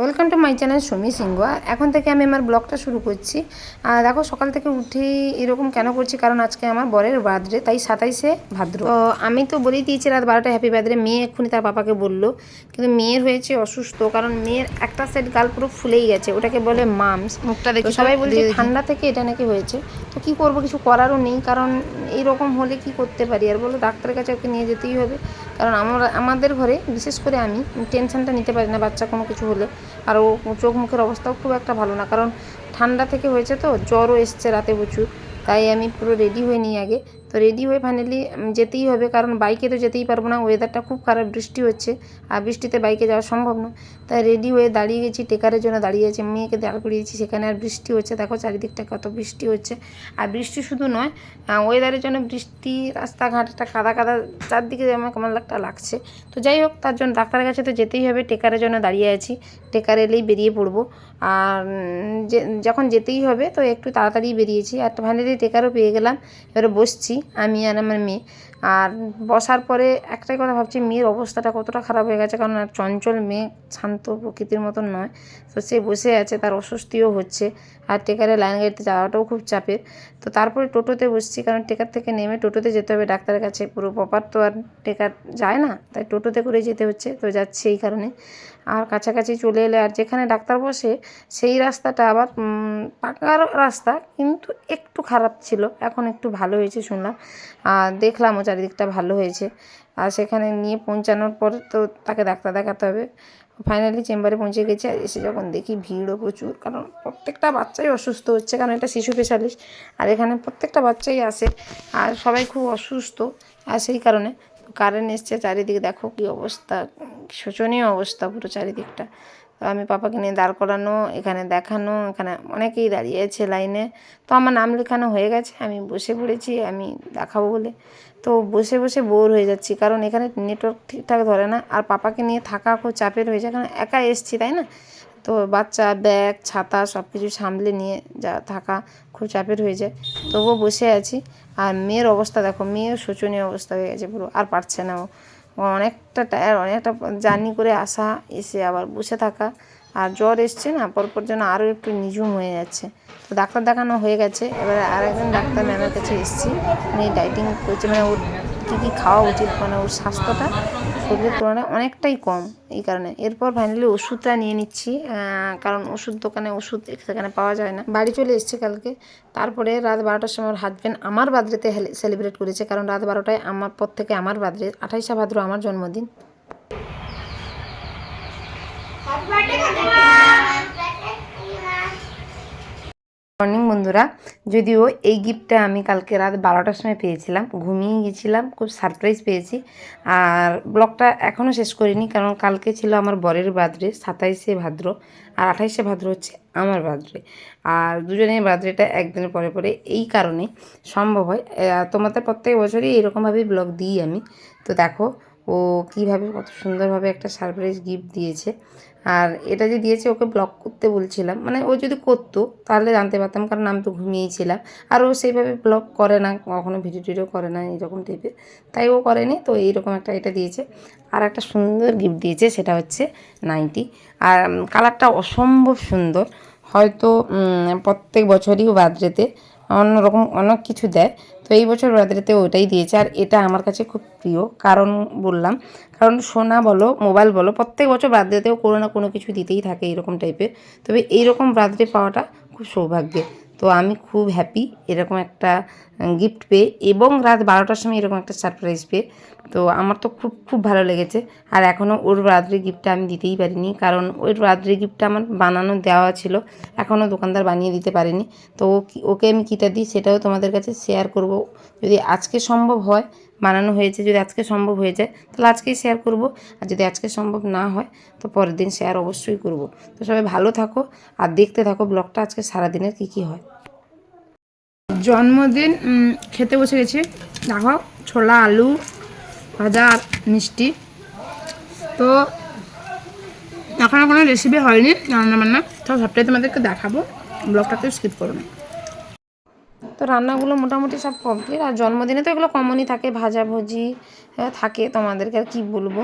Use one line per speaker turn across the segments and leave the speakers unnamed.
Welcome to my channel Sumi Sinha এখন থেকে আমি আমার ব্লগটা শুরু করছি। আর দেখো সকাল থেকে উঠেই এরকম কেন করছি? কারণ আজকে আমার বরের বার্থডে তাই সাতাইশে ভাদ্র। তো আমি তো বলেই দিয়েছি রাত বারোটা হ্যাপি বার্থডে মেয়ে এক্ষুনি তার পাপাকে বলল। কিন্তু মেয়ের হয়েছে অসুস্থ। কারণ মেয়ের একটা সাইড গাল পুরো ফুলেই গেছে। ওটাকে বলে মামস মুখটা দেখে সবাই বলছে ঠান্ডা থেকে এটা নাকি হয়েছে। তো কি করব? কিছু করারও নেই। কারণ এইরকম হলে কি করতে পারি? আর বলো ডাক্তারের কাছে ওকে নিয়ে যেতেই হবে। কারণ আমরা আমাদের ঘরে বিশেষ করে আমি টেনশনটা নিতে পারি না বাচ্চা কোনো কিছু হলে। আর ও চোখ মুখের অবস্থাও খুব একটা ভালো না। কারণ ঠান্ডা থেকে হয়েছে তো, জ্বরও এসছে রাতে প্রচুর। তাই আমি পুরো রেডি হয়ে নিই আগে। তো রেডি হয়ে ফাইনালি যেতেই হবে, কারণ বাইকে তো যেতেই পারব না। ওয়েদারটা খুব খারাপ, বৃষ্টি হচ্ছে। আর বৃষ্টিতে বাইকে যাওয়া সম্ভব না। তাই রেডি হয়ে দাঁড়িয়ে গেছি টেকারের জন্য দাঁড়িয়ে আছি। মেয়েকে দাঁড় করিয়েছি সেখানে আর বৃষ্টি হচ্ছে। দেখো চারিদিকটা কত বৃষ্টি হচ্ছে। আর বৃষ্টি শুধু নয় ওয়েদারের জন্য বৃষ্টি, রাস্তাঘাটটা কাদা কাদা, চারদিকে আমার কেমন একটা লাগছে। তো যাই হোক, তার জন্য ডাক্তারের কাছে তো যেতেই হবে। টেকারের জন্য দাঁড়িয়ে আছি। টেকার এলেই বেরিয়ে পড়ব। আর যখন যেতেই হবে, তো একটু তাড়াতাড়ি বেরিয়েছি। আর ফাইনালি টেকারও পেয়ে গেলাম। এবারে বসছি আমি আর আমার মেয়ে। আর বসার পরে একটাই কথা ভাবছি, মেয়ের অবস্থাটা কতটা খারাপ হয়ে গেছে, কারণ চঞ্চল মেয়ে শান্ত প্রকৃতির মতন নয়। তো সে বসে আছে, তার অস্বস্তিও হচ্ছে। আর টেকারে লাইন গাড়িতে যাওয়াটাও খুব চাপের। তো তারপরে টোটোতে বসছি, কারণ টেকার থেকে নেমে টোটোতে যেতে হবে ডাক্তারের কাছে। পুরো প্রপার তো আর টেকার যায় না, তাই টোটোতে করে যেতে হচ্ছে। তো যাচ্ছি এই কারণে। আর কাছাকাছি চলে এলে আর যেখানে ডাক্তার বসে, সেই রাস্তাটা আবার পাকার রাস্তা, কিন্তু একটু খারাপ ছিল। এখন একটু ভালো হয়েছে শুনলাম। আর দেখলামও চারিদিকটা ভালো হয়েছে। আর সেখানে নিয়ে পৌঁছানোর পর তো তাকে ডাক্তার দেখাতে হবে। ফাইনালি চেম্বারে পৌঁছে গেছে আর এসে যখন দেখি ভিড়ও প্রচুর, কারণ প্রত্যেকটা বাচ্চাই অসুস্থ হচ্ছে, কারণ এটা শিশু স্পেশালিস্ট আর এখানে প্রত্যেকটা বাচ্চাই আসে আর সবাই খুব অসুস্থ আর সেই কারণে কারেন্ট এসছে চারিদিকে, দেখো কী অবস্থা, শোচনীয় অবস্থা পুরো চারিদিকটা। আমি পাপাকে নিয়ে দাঁড় করানো, এখানে দেখানো, এখানে অনেকেই দাঁড়িয়ে আছে লাইনে। তো আমার নাম লেখানো হয়ে গেছে, আমি বসে পড়েছি, আমি দেখাবো বলে। তো বসে বসে বোর হয়ে যাচ্ছি, কারণ এখানে নেটওয়ার্ক ঠিকঠাক ধরে না, আর পাপাকে নিয়ে থাকা খুব চাপের হয়ে যায়, কারণ একা এসছি, তাই না? তো বাচ্চা, ব্যাগ, ছাতা সব কিছু সামলে নিয়ে যা থাকা খুব চাপের হয়ে যায়। তবুও বসে আছি, আর মেয়ের অবস্থা দেখো, মেয়ের শোচনীয় অবস্থা হয়ে গেছে পুরো, আর পারছে না ও। অনেকটা টায়ার অনেকটা জার্নি করে আসা, এসে আবার বসে থাকা। আর জ্বর এসছে না, পরপর যেন আরও একটু নিঝুম হয়ে যাচ্ছে। তো ডাক্তার দেখানো হয়ে গেছে। এবার আর একজন ডাক্তার ম্যামের কাছে এসেছি। উনি ডাইটিং করছে মানে কী কী খাওয়া উচিত মানে ওর স্বাস্থ্যটা শরীরের তুলনায় অনেকটাই কম এই কারণে। এরপর ফাইনালি ওষুধটা নিয়ে নিচ্ছি কারণ ওষুধ দোকানে ওষুধ সেখানে পাওয়া যায় না। বাড়ি চলে এসছে কালকে। তারপরে রাত বারোটার সময় ওর হাজব্যান্ড আমার বার্থডেতে সেলিব্রেট করেছে, কারণ রাত বারোটায় আমার, পর থেকে আমার বার্থডে, আঠাইশা ভাদ্র আমার জন্মদিন। মর্নিং বন্ধুরা। যদিও এই গিফটটা আমি কালকে রাত বারোটার সময় পেয়েছিলাম। ঘুমিয়ে গেছিলাম, খুব সারপ্রাইজ পেয়েছি। আর ব্লগটা এখনও শেষ করিনি, কারণ কালকে ছিল আমার বরের বার্থডে সাতাইশে ভাদ্র। আর আঠাইশে ভাদ্র হচ্ছে আমার বার্থডে আর দুজনের বার্থডেটা একদিনের পরে পরে এই কারণে সম্ভব হয়। তোমাদের প্রত্যেক বছরই এরকমভাবেই ব্লগ দিই আমি। তো দেখো ও কীভাবে কত সুন্দরভাবে একটা সারপ্রাইজ গিফট দিয়েছে। আর এটা যে দিয়েছে, ওকে ব্লক করতে বলছিলাম। মানে ও যদি করতো, তাহলে জানতে পারতাম, কারণ আমি তো ঘুমিয়েছিলাম আর ও সেইভাবে ব্লগ করে না, কখনো ভিডিও টিডিও করে না এইরকম টাইপের তাই ও করেনি, তো এইরকম একটা এটা দিয়েছে। আর একটা সুন্দর গিফট দিয়েছে, সেটা হচ্ছে নাইটি আর কালারটা অসম্ভব সুন্দর। হয়তো প্রত্যেক বছরই বার্থডেতে অন্যরকম অনেক কিছু দেয়। তো এই বছর রাত্রিতে ওটাই দিয়েছে। আর এটা আমার কাছে খুব প্রিয়, কারণ বললাম, কারণ সোনা বলো, মোবাইল বলো, প্রত্যেক বছর বার্থডেতেও কোনো না কোনো কিছু দিতেই থাকে এরকম টাইপের তবে এইরকম বার্থডে পাওয়াটা খুব সৌভাগ্যের। তো আমি খুব হ্যাপি এরকম একটা গিফট পেয়ে এবং রাত বারোটার সময় এরকম একটা সারপ্রাইজ পেয়ে। তো আমার তো খুব খুব ভালো লেগেছে। আর এখনও ওর বার্থডে গিফটটা আমি দিতেই পারিনি। কারণ ওর বার্থডে গিফটটা আমার বানানো দেওয়া ছিল। এখনও দোকানদার বানিয়ে দিতে পারেনি। তো ওকে আমি কীটা দিই সেটাও তোমাদের কাছে শেয়ার করব। যদি আজকে সম্ভব হয়, বানানো হয়েছে, যদি আজকে সম্ভব হয়ে যায়, তাহলে আজকেই শেয়ার করব। আর যদি আজকে সম্ভব না হয়, তো পরের দিন শেয়ার অবশ্যই করব। তো সবাই ভালো থাকো, আর দেখতে থাকো ব্লগটা আজকে সারাদিনের কী কী হয়। জন্মদিন খেতে বসে গেছি। দেখো, ছোলা, আলু, ভাজা মিষ্টি। তো এখনও কোনো রেসিপি হয়নি রান্না বান্না তো সবটাই তোমাদেরকে দেখাবো। ব্লগটাকে স্কিপ করো না। তো রান্নাগুলো মোটামুটি সব কমপ্লিট আর জন্মদিনে তো এগুলো কমনই থাকে ভাজা ভুজি থাকে তোমাদেরকে। আর কী বলব?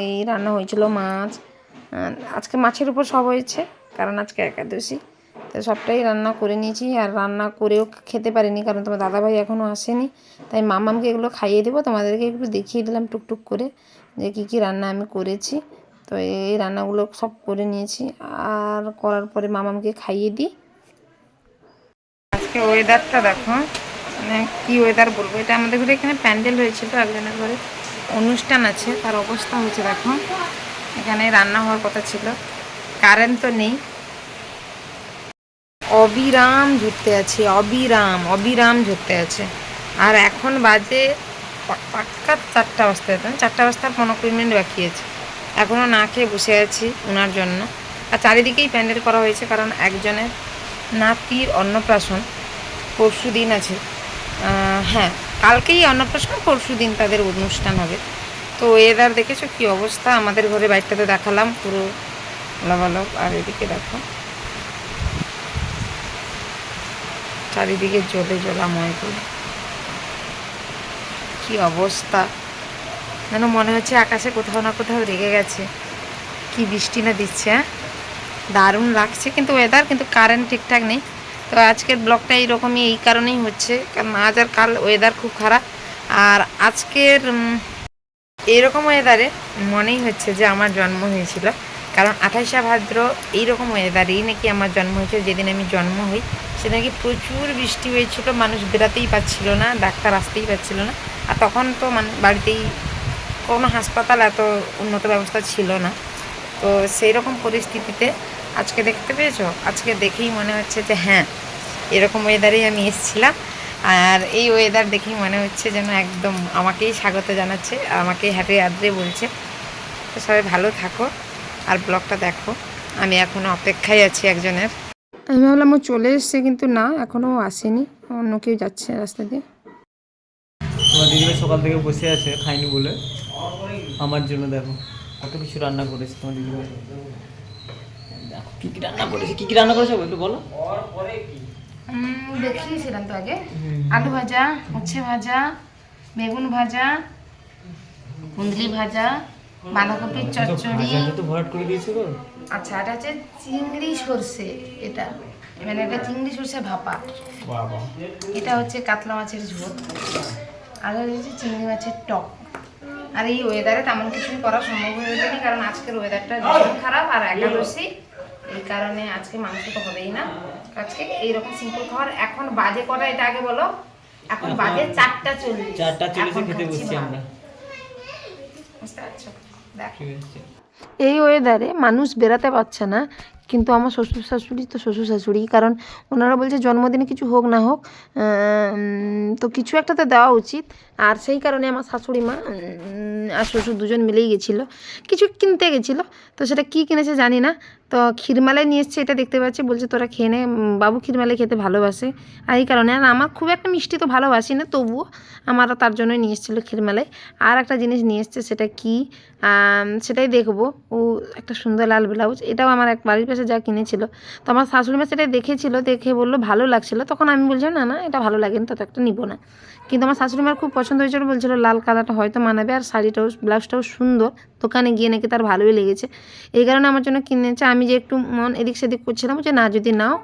এই রান্না হয়েছিল মাছ। আজকে মাছের উপর সব হয়েছে, কারণ আজকে একাদশী। তো সবটাই রান্না করে নিয়েছি, আর রান্না করেও খেতে পারিনি কারণ তোমার দাদাভাই এখনও আসেনি। তাই মামামকে এগুলো খাইয়ে দেবো, তোমাদেরকে একটু দেখিয়ে দিলাম টুকটুক করে যে কী কী রান্না আমি করেছি। তো এই রান্নাগুলো সব করে নিয়েছি, আর করার পরে মামামকে খাইয়ে দিই। আজকে ওয়েদারটা দেখো মানে কী ওয়েদার বলব, এটা আমাদের ঘরে এখানে প্যান্ডেল হয়েছিল একজনের ঘরে, অনুষ্ঠান আছে, তার অবস্থা হয়েছে দেখো। এখানে রান্না হওয়ার কথা ছিল কারেন্ট তো নেই। অবিরাম ঝরতে আছে, অবিরাম অবিরাম ঝরতে আছে। আর এখন বাজে পা- পাক্কা চারটা বাজতে যেত চারটা বাজতে আর পনেরো কুড়ি মিনিট বাকি আছে। এখনও না খেয়ে বসে আছি ওনার জন্য। আর চারিদিকেই প্যান্ডেল করা হয়েছে, কারণ একজনের নাতির অন্নপ্রাশন পরশু দিন আছে। হ্যাঁ কালকেই অন্নপ্রাশন, পরশু দিন তাদের অনুষ্ঠান হবে। তো ওয়েদার দেখেছ কি অবস্থা? আমাদের ঘরে বাড়িটাতে দেখালাম পুরো লবালব আর এদিকে দেখো। চারিদিকে জলে জলাময় করে। কি অবস্থা? যেন মনে হচ্ছে আকাশে কোথাও না কোথাও রেগে গেছে। কি বৃষ্টি না দিচ্ছে হ্যাঁ? দারুণ লাগছে, কিন্তু ওয়েদার কিন্তু কারেন্ট ঠিকঠাক নেই। তো আজকের ব্লগটা এইরকমই, এই কারণেই হচ্ছে। কারণ আজ আর কাল ওয়েদার খুব খারাপ। আর আজকের এইরকম ওয়েদারে মনেই হচ্ছে যে আমার জন্ম হয়েছিল। কারণ আঠাইশা ভাদ্র এইরকম ওয়েদারেই নাকি আমার জন্ম হয়েছিল, যেদিন আমি জন্ম হই। সেদিন নাকি প্রচুর বৃষ্টি হয়েছিল, মানুষ বেরাতেই পাচ্ছিল না, ডাক্তার আসতেই পারছিল না। আর তখন তো মানে বাড়িতেই কোনো হাসপাতাল এত উন্নত ব্যবস্থা ছিল না। তো সেই রকম পরিস্থিতিতে আজকে দেখতে পেয়েছ? আজকে দেখেই মনে হচ্ছে যে হ্যাঁ এরকম ওয়েদারেই আমি এসেছিলাম। আর এই ওয়েদার দেখেই মনে হচ্ছে যেন একদম আমাকেই স্বাগত জানাচ্ছে আমাকেই হ্যাপি আদ্রে বলছে। তো সবাই ভালো থাকো, আর ব্লগটা দেখো। আমি এখনও অপেক্ষায় আছি একজনের। আমি ভাবলাম ও চলে এসছে কিন্তু না এখনও আসেনি। অন্য কেউ যাচ্ছে রাস্তা দিয়ে।
তোমার দিদিভাই সকাল থেকে বসে আছে খাইনি বলে। আমার জন্য দেখো কত কিছু রান্না করেছে তোমার দিদিভাই দেখো কী কী রান্না করেছে কী কী রান্না করেছে একটু বলো।
দেখিয়েছিলাম তো আগে। আলু ভাজা উচ্ছে ভাজা বেগুন ভাজা কুন্দলি ভাজা বাঁধাকপির চচ্চড়ি।
তো ভরাট করে দিয়েছে গো।
আচ্ছা এটা হচ্ছে চিংড়ি সর্ষে এটা। মানে এটা চিংড়ি সর্ষে ভাপা। এটা হচ্ছে কাতলা মাছের ঝোল। আর হচ্ছে চিংড়ি মাছের টক। আর এই ওয়েদারে তেমন কিছুই করা সম্ভব হয়ে ওঠেনি কারণ আজকের ওয়েদারটা ভীষণ খারাপ আর একাদশী। এই কারণে আজকে মাংস তো হবেই না। আজকে এইরকম সিম্পল খাবার। এখন বাজে কটা এটা আগে বলো? এখন বাজে চারটা চল্লিশ।
চারটা চল্লিশে খেতে বসছি আমরা।
বুঝতে পারছ? এই ওয়েদারে মানুষ বেরাতে পারছে না কিন্তু আমার শ্বশুর শাশুড়ি তো শ্বশুর শাশুড়ি, কারণ ওনারা বলছে জন্মদিনে কিছু হোক না হোক তো কিছু একটা তো দেওয়া উচিত। আর সেই কারণে আমার শাশুড়ি মা আর শ্বশুর দুজন মিলেই গেছিল। কিছু কিনতে গেছিল, তো সেটা কী কিনেছে জানি না। তো ক্ষীরমালাই নিয়ে এসছে, এটা দেখতে পাচ্ছি, বলছে তোরা খেয়ে নে বাবু ক্ষীরমালাই খেতে ভালোবাসে। আর এই কারণে, আর আমার খুব একটা মিষ্টি তো ভালোবাসি না, তবুও আমারও তার জন্যই নিয়ে এসেছিল ক্ষীরমালাই। আর একটা জিনিস নিয়ে এসছে, সেটা কি সেটাই দেখব। ও, একটা সুন্দর লাল ব্লাউজ, এটাও আমার এক বাড়ির পাশে যা কিনেছিল। তো আমার শাশুড়ি মা সেটা দেখেছিল, দেখে বলল, ভালো লাগছিল। তখন আমি বলছিলাম, না না, এটা ভালো লাগেনি তো একটা নিবো না। কিন্তু আমার শাশুড়ি মার খুব পছন্দ হয়েছিল, বলছিল, লাল কালারটা হয়তো মানাবে, আর শাড়িটাও, ব্লাউজটাও সুন্দর। দোকানে গিয়ে নাকি তার ভালোই লেগেছে। এই কারণে আমার জন্য কিনেছে। আমি যে একটু মন এদিক সেদিক করছিলাম, যে না, যদি নাও,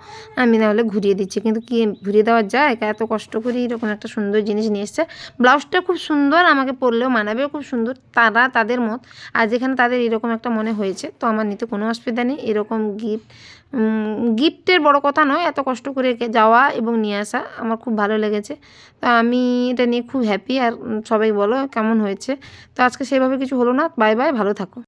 আমি নাহলে ঘুরিয়ে দিচ্ছি। কিন্তু কি ঘুরিয়ে দেওয়া যায়? এত কষ্ট করে এরকম একটা সুন্দর জিনিস নিয়ে এসছে। ব্লাউজটা খুব সুন্দর, আমাকে পরলেও মানাবেও খুব সুন্দর। তারা তাদের মত, আর যেখানে তাদের এরকম একটা মনে হয়েছে, তো আমার নিতে কোনো অসুবিধা নেই। এরকম গিফট গিফটের বড় কথা নয়, এত কষ্ট করে যাওয়া এবং নিয়ে আসা আমার খুব ভালো লেগেছে। তো আমি এটা নিয়ে খুব হ্যাপি আর সবাই বলো কেমন হয়েছে। তো আজকে সেভাবে কিছু হলো না। বাই বাই ভালো থাকো।